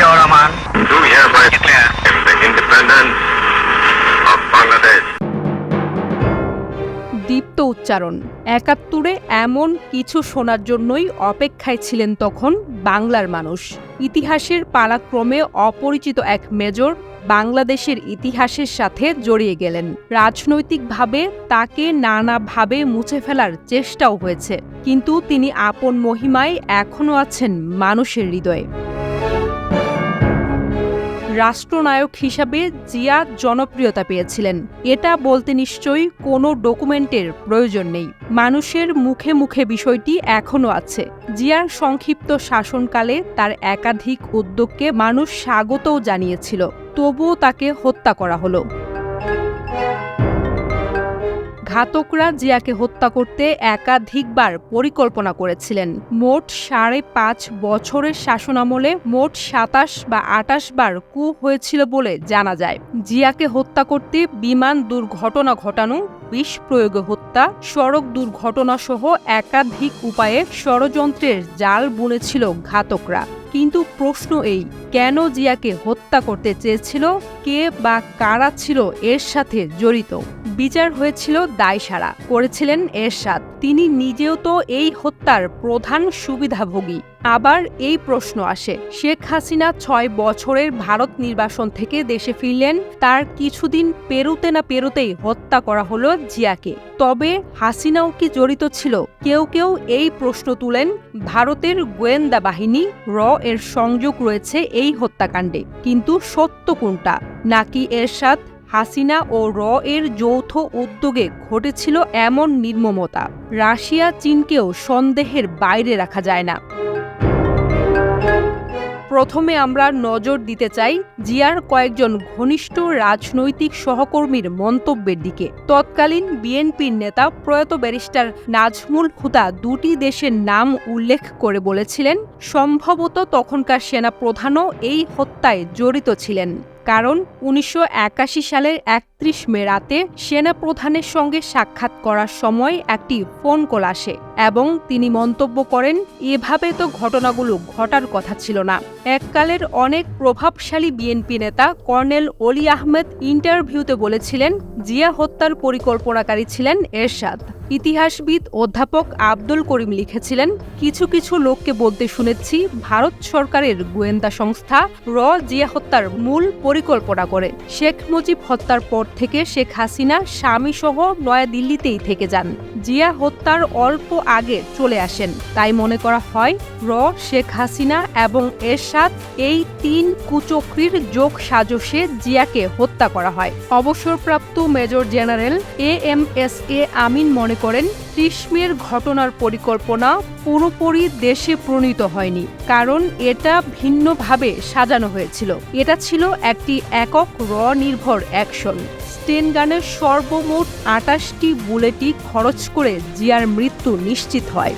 Ziaur Rahman. Do hereby declare the independence of Bangladesh. দীপ্ত উচ্চারণ। একাত্তরে এমন কিছু শোনার জন্যই অপেক্ষায় ছিলেন তখন বাংলার মানুষ। ইতিহাসের পালাক্রমে অপরিচিত এক মেজর বাংলাদেশের ইতিহাসের সাথে জড়িয়ে গেলেন। রাজনৈতিকভাবে তাকে নানাভাবে মুছে ফেলার চেষ্টাও হয়েছে। কিন্তু তিনি আপন মহিমায় এখনও আছেন মানুষের হৃদয়ে। রাষ্ট্রনায়ক হিসাবে জিয়া জনপ্রিয়তা পেয়েছিলেন। এটা বলতে নিশ্চয়ই কোনো ডকুমেন্টের প্রয়োজন নেই। মানুষের মুখে মুখে বিষয়টি এখনও আছে। জিয়ার সংক্ষিপ্ত শাসনকালে তার একাধিক উদ্যোগকে মানুষ স্বাগতও জানিয়েছিল। তবুও তাকে হত্যা করা হলো। ঘাতকরা জিয়াকে হত্যা করতে একাধিকবার পরিকল্পনা করেছিলেন। মোট সাড়ে পাঁচ বছরের শাসনামলে মোট সাতাশ বা আটাশ বার কু হয়েছিল বলে জানা যায়। জিয়াকে হত্যা করতে বিমান দুর্ঘটনা ঘটানো, বিষ প্রয়োগে হত্যা, সড়ক দুর্ঘটনা সহ একাধিক উপায়ে ষড়যন্ত্রের জাল বুনেছিল ঘাতকরা। কিন্তু প্রশ্ন এই, কেন জিয়াকে হত্যা করতে চেয়েছিল, কে বা কারা ছিল এর সাথে জড়িত? বিচার হয়েছিল দায়সারা, করেছিলেন এরশাদ। তিনি নিজেও তো এই হত্যার প্রধান সুবিধাভোগী। আবার এই প্রশ্ন আসে, শেখ হাসিনা ছয় বছরের ভারত নির্বাসন থেকে দেশে ফিরলেন, তার কিছুদিন পেরুতে না পেরুতেই হত্যা করা হলো জিয়াকে। তবে হাসিনাও কি জড়িত ছিল? কেউ কেউ এই প্রশ্ন তুলেন, ভারতের গোয়েন্দা বাহিনী র এর সংযোগ রয়েছে এই হত্যাকাণ্ডে, কিন্তু সত্য কোনটা? নাকি এরশাদ, হাসিনা ও র এর যৌথ উদ্যোগে ঘটেছিল এমন নির্মমতা? রাশিয়া, চীনকেও সন্দেহের বাইরে রাখা যায় না। প্রথমে আমরা নজর দিতে চাই জিয়ার কয়েকজন ঘনিষ্ঠ রাজনৈতিক সহকর্মীর মন্তব্যের দিকে। তৎকালীন বিএনপির নেতা প্রয়াত ব্যারিস্টার নাজমুল হুদা দুটি দেশের নাম উল্লেখ করে বলেছিলেন, সম্ভবত তখনকার সেনা প্রধানও এই হত্যায় জড়িত ছিলেন। কারণ উনিশশো একাশি সালের একত্রিশ মে রাতে সেনা প্রধানের সঙ্গে সাক্ষাৎ করার সময় একটি ফোন কল আসে এবং তিনি মন্তব্য করেন, এভাবে তো ঘটনাগুলো ঘটার কথা ছিল না। এককালের অনেক প্রভাবশালী বিএনপি নেতা কর্নেল অলি আহমেদ ইন্টারভিউতে বলেছিলেন, জিয়া হত্যার পরিকল্পনাকারী ছিলেন এরশাদ। ইতিহাসবিদ অধ্যাপক আব্দুল করিম লিখেছিলেন, কিছু কিছু লোককে বলতে শুনেছি, ভারত সরকারের গোয়েন্দা সংস্থা র. জিয়া হত্যার মূল পরিকল্পনা করে। শেখ মুজিব হত্যার পর থেকে শেখ হাসিনা স্বামী সহ নয়াদিল্লিতেই থেকে যান। জিয়া হত্যার অল্প আগে চলে আসেন। তাই মনে করা হয়, র. শেখ হাসিনা এবং এরশাদ এই তিন কুচক্রির যোগ সাজসে জিয়াকে হত্যা করা হয়। অবসরপ্রাপ্ত major general A M S A Amin মনে করেন ত্রিশমের ঘটনার পরিকল্পনা পুরোপুরি দেশে প্রণীত হয়নি, কারণ এটা ভিন্নভাবে সাজানো হয়েছিল। এটা ছিল একটি একক র নির্ভর অ্যাকশন। স্টেনগানের সর্বমোট আটাশটি বুলেটই খরচ করে জিয়ার মৃত্যু নিশ্চিত হয়।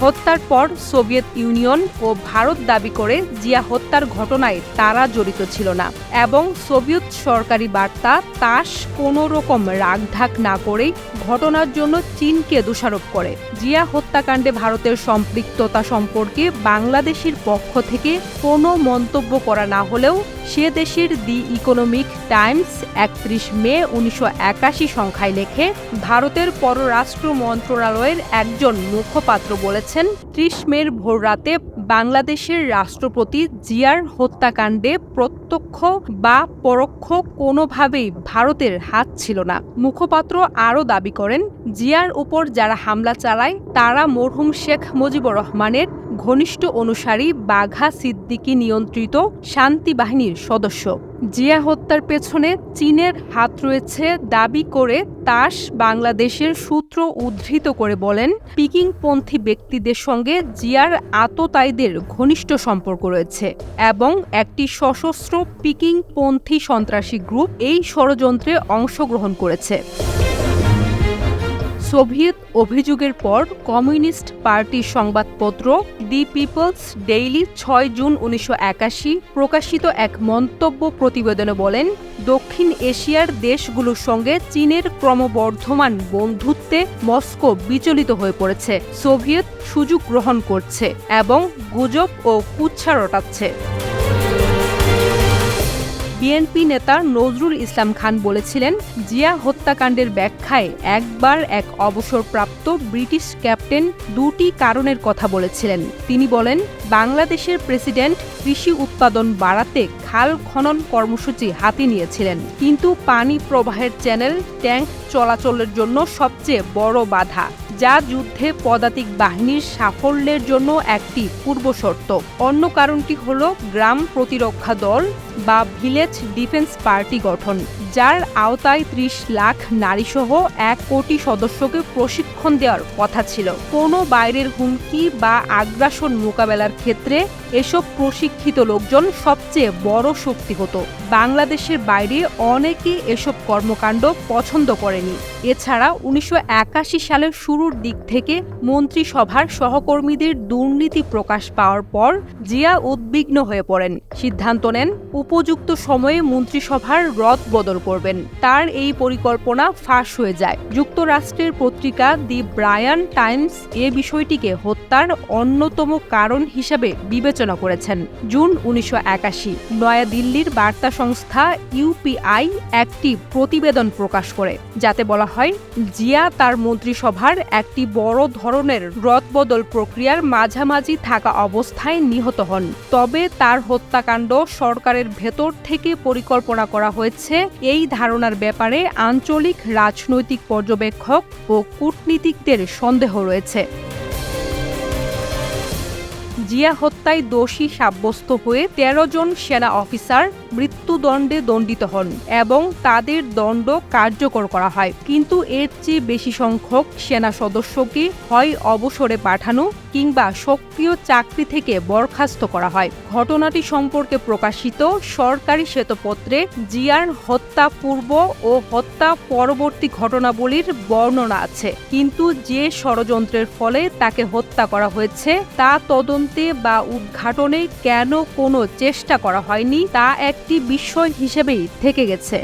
হত্যার পর সোভিয়েত ইউনিয়ন ও ভারত দাবি করে জিয়া হত্যার ঘটনায় তারা জড়িত ছিল না এবং সোভিয়েত সরকারি বার্তা তাস কোনো রকম রাগঢাক না করেই ঘটনার জন্য চীনকে দোষারোপ করে। জিয়া হত্যাকাণ্ডে ভারতের সম্পৃক্ততা সম্পর্কে বাংলাদেশের পক্ষ থেকে কোনো মন্তব্য করা না হলেও সে দেশের দি ইকোনমিক টাইমস একত্রিশ মে উনিশশো একাশি সংখ্যায় লেখে, ভারতের পররাষ্ট্র মন্ত্রণালয়ের একজন মুখপাত্র বলেছেন ত্রিশ মের ভোররাতে বাংলাদেশের রাষ্ট্রপতি জিয়ার হত্যাকাণ্ডে প্রত্যক্ষ বা পরোক্ষ কোনোভাবেই ভারতের হাত ছিল না। মুখপাত্র আরও দাবি করেন, জিয়ার উপর যারা হামলা চালায়, তারা মরহুম শেখ মুজিবুর রহমানের ঘনিষ্ঠ অনুসারী বাঘা সিদ্দিকী নিয়ন্ত্রিত শান্তি বাহিনীর সদস্য। জিয়া হত্যার পেছনে চীনের হাত রয়েছে দাবি করে তাস বাংলাদেশের সূত্র উদ্ধৃত করে বলেন, পিকিংপন্থী ব্যক্তিদের সঙ্গে জিয়ার আততায়ীদের ঘনিষ্ঠ সম্পর্ক রয়েছে এবং একটি সশস্ত্র পিকিংপন্থী সন্ত্রাসী গ্রুপ এই ষড়যন্ত্রে অংশগ্রহণ করেছে। সোভিয়েত অভিযোগের পর কমিউনিস্ট পার্টির সংবাদপত্র দি পিপলস ডেইলি ছয় জুন উনিশশো একাশি প্রকাশিত এক মন্তব্য প্রতিবেদনে বলেন, দক্ষিণ এশিয়ার দেশগুলোর সঙ্গে চীনের ক্রমবর্ধমান বন্ধুত্বে মস্কো বিচলিত হয়ে পড়েছে। সোভিয়েত সুযোগ গ্রহণ করছে এবং গুজব ও কুচ্ছা রটাচ্ছে। বিএনপি নেতা নজরুল ইসলাম খান বলেছিলেন, জিয়া হত্যাকাণ্ডের ব্যাখ্যায় একবার এক অবসরপ্রাপ্ত ব্রিটিশ ক্যাপ্টেন দুটি কারণের কথা বলেছিলেন। তিনি বলেন, বাংলাদেশের প্রেসিডেন্ট কৃষি উৎপাদন বাড়াতে খাল খনন কর্মসূচি হাতে নিয়েছিলেন। কিন্তু পানি প্রবাহের চ্যানেল ট্যাঙ্ক চলাচলের জন্য সবচেয়ে বড় বাধা, যা যুদ্ধে পদাতিক বাহিনীর সাফল্যের জন্য একটি পূর্বশর্ত। অন্য কারণটি হল গ্রাম প্রতিরক্ষা দল বা ভিলেজ ডিফেন্স পার্টি গঠন, যার আওতায় ত্রিশ লাখ নারীসহ এক কোটি সদস্যকে প্রশিক্ষণ দেওয়ার কথা ছিল। কোনো বাইরের হুমকি বা আগ্রাসন মোকাবেলার ক্ষেত্রে এসব প্রশিক্ষিত লোকজন সবচেয়ে বড় শক্তি হতো। বাংলাদেশের বাইরে অনেকেই এসব কর্মকাণ্ড পছন্দ করেনি। এছাড়া উনিশশো একাশি সালের শুরুর দিক থেকে মন্ত্রিসভার সহকর্মীদের দুর্নীতি প্রকাশ পাওয়ার পর জিয়া উদ্বিগ্ন হয়ে পড়েন। সিদ্ধান্ত নেন, উপযুক্ত সময়ে মন্ত্রিসভার রদ বদল করবেন। তার এই পরিকল্পনা ফাঁস হয়ে যায়। যুক্তরাষ্ট্রের পত্রিকা দি ব্রায়ান টাইমস এ বিষয়টিকে হত্যার অন্যতম কারণ হিসাবে বিবেচনা করেছেন। জুন উনিশশো একাশি, নয়াদিল্লির বার্তা সংস্থা ইউপিআই একটি প্রতিবেদন প্রকাশ করে, যাতে বলা হয়, জিয়া তার মন্ত্রিসভার একটি বড় ধরনের রদবদল প্রক্রিয়ার মাঝামাঝি থাকা অবস্থায় নিহত হন। তবে তার হত্যাকাণ্ড সরকারের ভেতর থেকে পরিকল্পনা করা হয়েছে। এই ধারণার ব্যাপারে আঞ্চলিক রাজনৈতিক পর্যবেক্ষক ও কূটনীতিকদের সন্দেহ রয়েছে। জিয়া হত্যায় দোষী সাব্যস্ত হয়ে তেরো জন সেনা অফিসার মৃত্যুদণ্ডে দণ্ডিত হন এবং তাদের দণ্ড কার্যকর করা হয়। কিন্তু এর চেয়ে বেশি সংখ্যক সেনা সদস্যকে হয় অবসরে পাঠানো কিংবা সক্রিয় চাকরি থেকে বরখাস্ত করা হয়। ঘটনাটি সম্পর্কে প্রকাশিত সরকারি শ্বেতপত্রে জিয়ার হত্যা পূর্ব ও হত্যা পরবর্তী ঘটনাবলীর বর্ণনা আছে। কিন্তু যে ষড়যন্ত্রের ফলে তাকে হত্যা করা হয়েছে, তা তদন্তে বা উদ্ঘাটনে কেন কোনো চেষ্টা করা হয়নি, তা একটি বিস্ময় হিসেবেই থেকে গেছে।